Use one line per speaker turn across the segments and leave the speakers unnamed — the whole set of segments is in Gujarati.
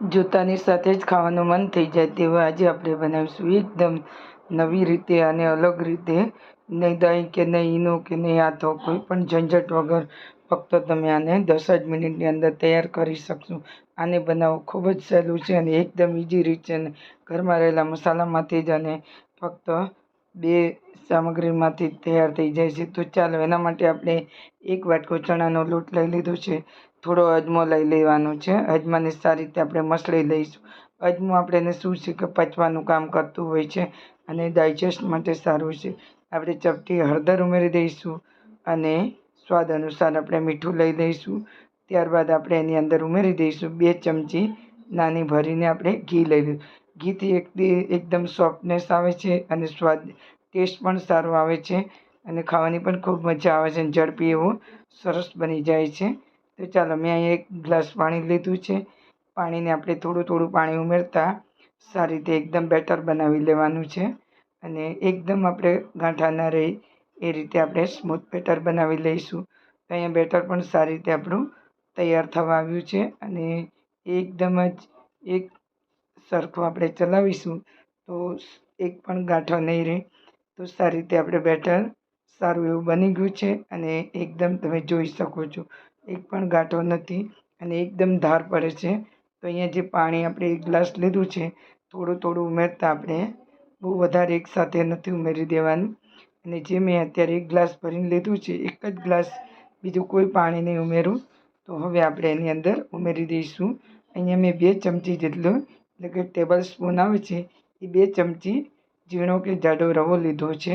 જોતાની સાથે જ ખાવાનું મન થઈ જાય તેવું આજે આપણે બનાવીશું. એકદમ નવી રીતે અને અલગ રીતે. નહીં દહીં કે નહીં ઈનો કે નહીં આથો, કોઈ પણ ઝંઝટ વગર ફક્ત તમે આને દસ જ મિનિટની અંદર તૈયાર કરી શકશો. આને બનાવવું ખૂબ જ સહેલું છે અને એકદમ ઇઝી રીત છે અને ઘરમાં રહેલા મસાલામાંથી જ અને ફક્ત બે સામગ્રીમાંથી તૈયાર થઈ જાય છે. તો ચાલો, એના માટે આપણે એક વાટકો ચણાનો લોટ લઈ લીધો છે. થોડો અજમો લઈ લેવાનો છે. અજમાને સારી રીતે આપણે મસળી લઈશું. અજમો આપણે એને શું છે કે પચવાનું કામ કરતું હોય છે અને ડાયજેસ્ટ માટે સારું છે. આપણે ચપટી હળદર ઉમેરી દઈશું અને સ્વાદ અનુસાર આપણે મીઠું લઈ દઈશું ત્યારબાદ આપણે એની અંદર ઉમેરી દઈશું બે ચમચી નાની ભરીને આપણે ઘી લઈ લઈશું. ઘીથી એક એકદમ સોફ્ટનેસ આવે છે અને સ્વાદ ટેસ્ટ પણ સારો આવે છે અને ખાવાની પણ ખૂબ મજા આવે છે અને ઝડપી એવું સરસ બની જાય છે. તો ચાલો મેં અહીંયા એક ગ્લાસ પાણી લીધું છે. પાણીને આપણે થોડું થોડું પાણી ઉમેરતા સારી રીતે એકદમ બેટર બનાવી લેવાનું છે. અને એકદમ આપણે ગાંઠા ન રહી એ રીતે આપણે સ્મૂથ બેટર બનાવી લઈશું. તો અહીંયા બેટર પણ સારી રીતે આપણું તૈયાર થવા આવ્યું છે અને એકદમ જ એક સરખું આપણે ચલાવીશું તો એક પણ ગાંઠો નહીં રહે. તો સારી રીતે આપણે બેટર સારું એવું બની ગયું છે અને એકદમ તમે જોઈ શકો છો. એક પણ ગાંઠો નથી અને એકદમ ધાર પડે છે. તો અહીંયા જે પાણી આપણે એક ગ્લાસ લીધું છે, થોડું થોડું ઉમેરતા આપણે બહુ વધારે એકસાથે નથી ઉમેરી દેવાનું. અને જે મેં અત્યારે એક ગ્લાસ ભરીને લીધું છે, એક જ ગ્લાસ બીજું કોઈ પાણી નહીં ઉમેરું. તો હવે આપણે એની અંદર ઉમેરી દઈશું. અહીંયા મેં બે ચમચી જેટલું એટલે કે ટેબલ સ્પૂન આવે છે, એ બે ચમચી ઝીણો કે જાડો રવો લીધો છે.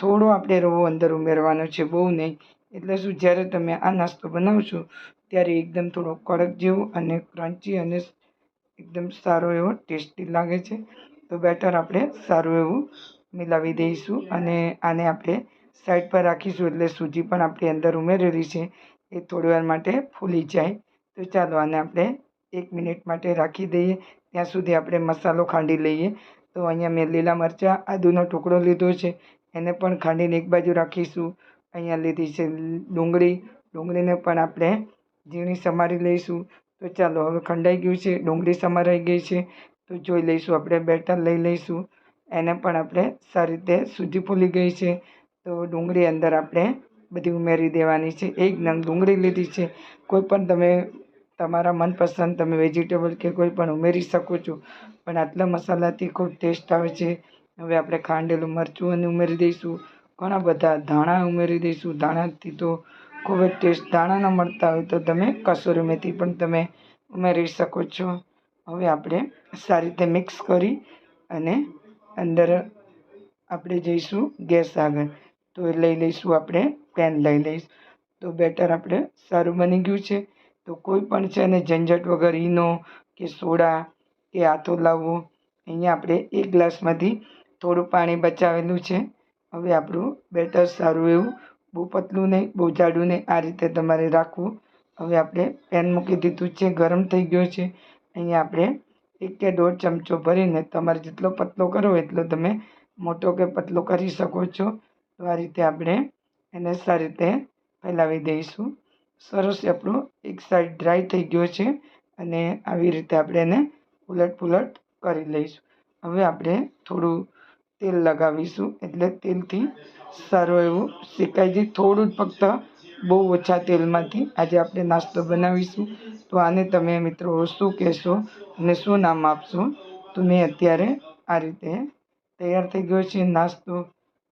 થોડો આપણે રવો અંદર ઉમેરવાનો છે, બહુ નહીં. એટલે શું, જ્યારે તમે આ નાસ્તો બનાવશો, ત્યારે એકદમ થોડો કડક જેવો અને ક્રન્ચી અને એકદમ સારો એવો ટેસ્ટી લાગે છે. તો બેટર આપણે સારું એવું મિલાવી દઈશું અને આને આપણે સાઈડ પર રાખીશું એટલે સૂજી પણ આપણી અંદર ઉમેરેલી છે. એ થોડી વાર માટે ફૂલી જાય. તો ચાલો આને આપણે એક મિનિટ માટે રાખી દઈએ. ત્યાં સુધી આપણે મસાલો ખાંડી લઈએ. તો અહીંયા મેં લીલા મરચાં, આદુનો ટુકડો લીધો છે. એને પણ ખાંડીને એક બાજુ રાખીશું. અહીંયા લીધી છે ડુંગળી. ડુંગળીને પણ આપણે ઝીણી સમારી લઈશું. તો ચાલો, હવે ખંડાઈ ગયું છે, ડુંગળી સમારાઈ ગઈ છે. તો જોઈ લઈશું, આપણે બેટર લઈ લઈશું. એને પણ આપણે સારી રીતે સુધી ફૂલી ગઈ છે. તો ડુંગળી અંદર આપણે બધી ઉમેરી દેવાની છે. એક નંગ ડુંગળી લીધી છે. કોઈ પણ તમે, તમારા મનપસંદ તમે વેજીટેબલ કે કોઈ પણ ઉમેરી શકો છો. પણ આટલા મસાલાથી ખૂબ ટેસ્ટ આવે છે. હવે આપણે ખાંડેલું મરચું અને ઉમેરી દઈશું. ઘણા બધા ધાણા ઉમેરી દઈશું. ધાણાથી તો ખૂબ જ ટેસ્ટ ધાણા ન મળતા હોય તો તમે કસૂરી મેથી પણ તમે ઉમેરી શકો છો. હવે આપણે સારી રીતે મિક્સ કરી અને અંદર આપણે જઈશું ગેસ આગળ. તો એ લઈ લઈશું આપણે પેન લઈ લઈશ. તો બેટર આપણે સારું બની ગયું છે. તો કોઈ પણ છે ને ઝંઝટ વગર ઈનો કે સોડા કે આથો લાવવો, અહીંયા આપણે એક ગ્લાસમાંથી થોડું પાણી બચાવેલું છે. હવે આપણું બેટર સારું એવું, બહુ પતલું નહીં, બહુ જાડું નહીં, આ રીતે તમારે રાખવું. હવે આપણે પેન મૂકી દીધું છે, ગરમ થઈ ગયો છે. અહીંયા આપણે એક કે દોઢ ચમચો ભરીને તમારે જેટલો પતલો કરવો એટલો તમે મોટો કે પતલો કરી શકો છો. તો આ રીતે આપણે એને સારી રીતે ફેલાવી દઈશું. સરસ આપણું એક સાઈડ ડ્રાય થઈ ગયો છે અને આવી રીતે આપણે એને ઉલટ પુલટ કરી લઈશું. હવે આપણે થોડું તેલ લગાવીશું એટલે તેલથી સારું એવું શેકાઈ જાય. થોડું ફક્ત બહુ ઓછા તેલમાંથી. આજે આપણે નાસ્તો બનાવીશું. તો આને તમે મિત્રો શું કહેશો અને શું નામ આપશો? તો મેં અત્યારે આ રીતે તૈયાર થઈ ગયો છે નાસ્તો.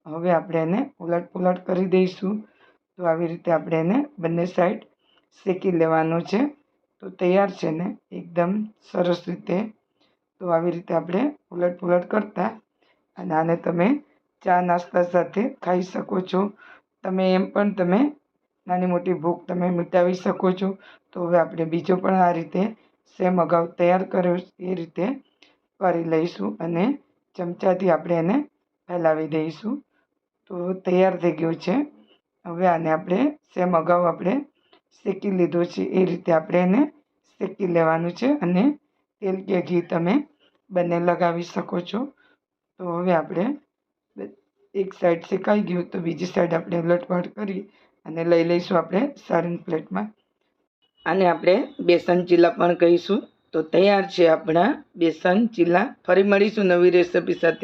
હવે આપણે એને ઉલટ પુલટ કરી દઈશું. તો આવી રીતે આપણે એને બંને સાઈડ શેકી લેવાનો છે. તો તૈયાર છે ને, એકદમ સરસ રીતે. તો આવી રીતે આપણે ઉલટ પુલટ કરતા અને આને તમે ચા નાસ્તા સાથે ખાઈ શકો છો. તમે એમ પણ તમે નાની મોટી ભૂખ તમે મિટાવી શકો છો. તો હવે આપણે બીજો પણ આ રીતે સેમ અગાઉ તૈયાર કર્યો એ રીતે કરી લઈશું અને ચમચાથી આપણે એને ફેલાવી દઈશું. તો તૈયાર થઈ ગયું છે. હવે આને આપણે સેમ અગાઉ આપણે શેકી લીધો છે, એ રીતે આપણે એને શેકી લેવાનું છે અને તેલ કે ઘી તમે બંને લગાવી શકો છો. તો હવે આપણે એક સાઈડ શેકાઈ ગયું તો બીજી સાઈડ આપણે ઉલટપલટ કરી અને લઈ લઈશું આપણે સારી પ્લેટમાં આને આપણે બેસન ચીલા પણ કહીશું. તો તૈયાર છે આપણા બેસન ચીલા. ફરી મળીશું નવી રેસિપી સાથે.